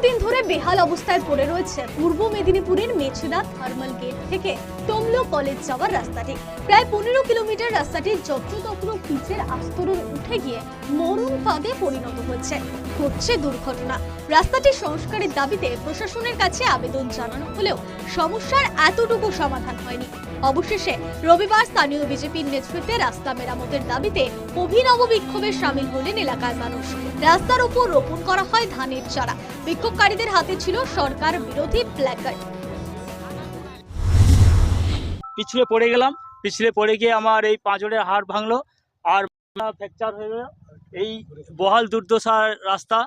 বেহাল অবস্থায় পড়ে রয়েছে পূর্ব মেদিনীপুরের মেছেদা থার্মাল গেট থেকে তমলু কলেজ যাওয়ার রাস্তাটি। প্রায় পনেরো কিলোমিটার রাস্তাটি যত্রতত্র পিচের আস্তরণ উঠে গিয়ে মরণ ফাঁদে পরিণত হয়েছে। ঘটছে দুর্ঘটনা। রাস্তাটি সংস্কারের দাবিতে প্রশাসনের কাছে আবেদন জানানো হলেও সমস্যার এতটুকু সমাধান হয়নি। অবশেষে রবিবার স্থানীয় বিজেপির নেতৃত্বে রাস্তা মেরামতের দাবিতে অভিনব বিক্ষোভে সামিল হলেন এলাকার মানুষ। রাস্তার উপর রোপণ করা হয় ধানের চারা। বিক্ষোভকারীদের হাতে ছিল সরকার বিরোধী প্ল্যাকার্ড পিছলে পড়ে গেলাম, পিছলে পড়ে গিয়ে আমার এই পাঁজরের হাড় ভাঙলো আর ফ্র্যাকচার হয়ে গেল। এই বহাল দুর্দশার রাস্তা,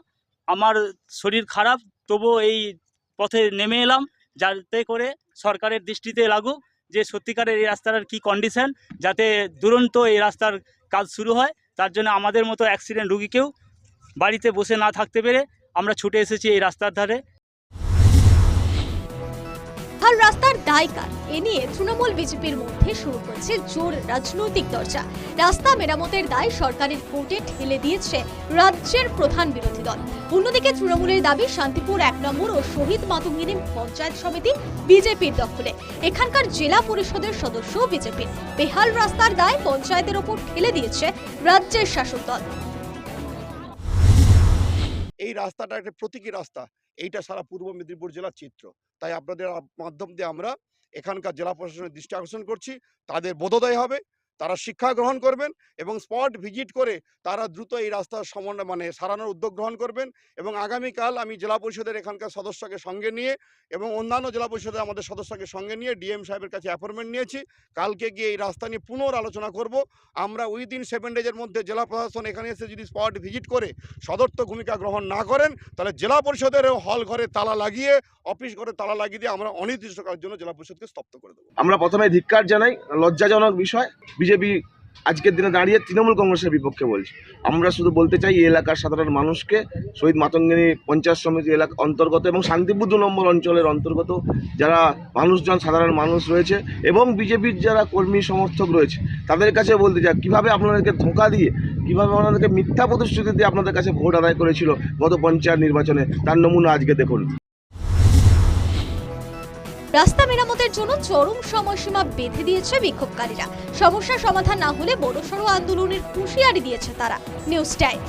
আমার শরীর খারাপ, তবুও এই পথে নেমে এলাম যাতে করে সরকারের দৃষ্টিতে লাগুক যে সত্যিকারের এই রাস্তার কি কন্ডিশন যাতে দুরন্ত এই রাস্তার কাজ শুরু হয়। তার জন্য আমাদের মতো অ্যাক্সিডেন্ট রুগীকেও বাড়িতে বসে না থাকতে পেরে আমরা ছুটে এসেছি এই রাস্তার ধারে। আর রাস্তার দায় কার এ নিয়ে তৃণমূল বিজেপির মধ্যে শুরু হয়েছে জোর রাজনৈতিক চর্চা রাস্তা মেরামতের দায় সরকারের কোর্টে ঠেলে দিয়েছে রাজ্যের প্রধান বিরোধী দল। অন্যদিকে তৃণমূলের দাবি, শান্তিপুর এক নম্বর ও শহীদ মাতঙ্গিনী পঞ্চায়েত সমিতি বিজেপির দখলে। এখানকার জেলা পরিষদের সদস্য বিজেপির। বেহাল রাস্তার দায় পঞ্চায়েতের ওপর ঠেলে দিয়েছে রাজ্যের শাসক দল। এই রাস্তাটা একটা প্রতীকী রাস্তা। এইটা সারা পূর্ব মেদিনীপুর জেলার চিত্র। তাই আপনাদের মাধ্যম দিয়ে আমরা এখানকার জেলা প্রশাসনের দৃষ্টি আকর্ষণ করছি। তাদের বোধোদয় হবে। তারা শিক্ষা গ্রহণ করবেন এবং স্পট ভিজিট করে তারা দ্রুত এই রাস্তার সমন্বয় মানে সারানোর উদ্যোগ গ্রহণ করবেন এবং আগামীকাল আমি জেলা পরিষদের এখানকার সদস্যকে সঙ্গে নিয়ে এবং অন্যান্য জেলা পরিষদের আমাদের সদস্যকে সঙ্গে নিয়ে ডিএম সাহেবের কাছে অ্যাপয়েন্টমেন্ট নিয়েছি। কালকে গিয়ে এই রাস্তা নিয়ে পুনর আলোচনা করব। আমরা উইদিন সেভেন ডেজের মধ্যে জেলা প্রশাসন এখানে এসে যদি স্পট ভিজিট করে সদর্থ ভূমিকা গ্রহণ না করেন, তাহলে জেলা পরিষদেরও হল ঘরে তালা লাগিয়ে অফিস ঘরে তালা লাগিয়ে দিয়ে আমরা অনির্দিষ্টকালের জন্য জেলা পরিষদকে স্তব্ধ করে দেবো। আমরা প্রথমে ধিক্কার জানাই, লজ্জাজনক বিষয় বিজেপি আজকের দিনে দাঁড়িয়ে তৃণমূল কংগ্রেসের বিপক্ষে বলছি। আমরা শুধু বলতে চাই, এই এলাকার সাধারণ মানুষকে, শহীদ মাতঙ্গিনী পঞ্চায়েত সমিতি এলাকা অন্তর্গত এবং শান্তিপুর দু নম্বর অঞ্চলের অন্তর্গত যারা মানুষজন, সাধারণ মানুষ রয়েছে এবং বিজেপির যারা কর্মী সমর্থক রয়েছে, তাদের কাছে বলতে চাই, কীভাবে আপনাদেরকে ধোঁকা দিয়ে, কীভাবে আপনাদেরকে মিথ্যা প্রতিশ্রুতি দিয়ে আপনাদের কাছে ভোট আদায় করেছিল গত পঞ্চায়েত নির্বাচনে, তার নমুনা আজকে দেখুন। রাস্তা মেরামতের জন্য চরম সময়সীমা বেঁধে দিয়েছে বিক্ষোভকারীরা। সমস্যা সমাধান না হলে বড়সড় আন্দোলনের হুঁশিয়ারি দিয়েছে তারা। News time.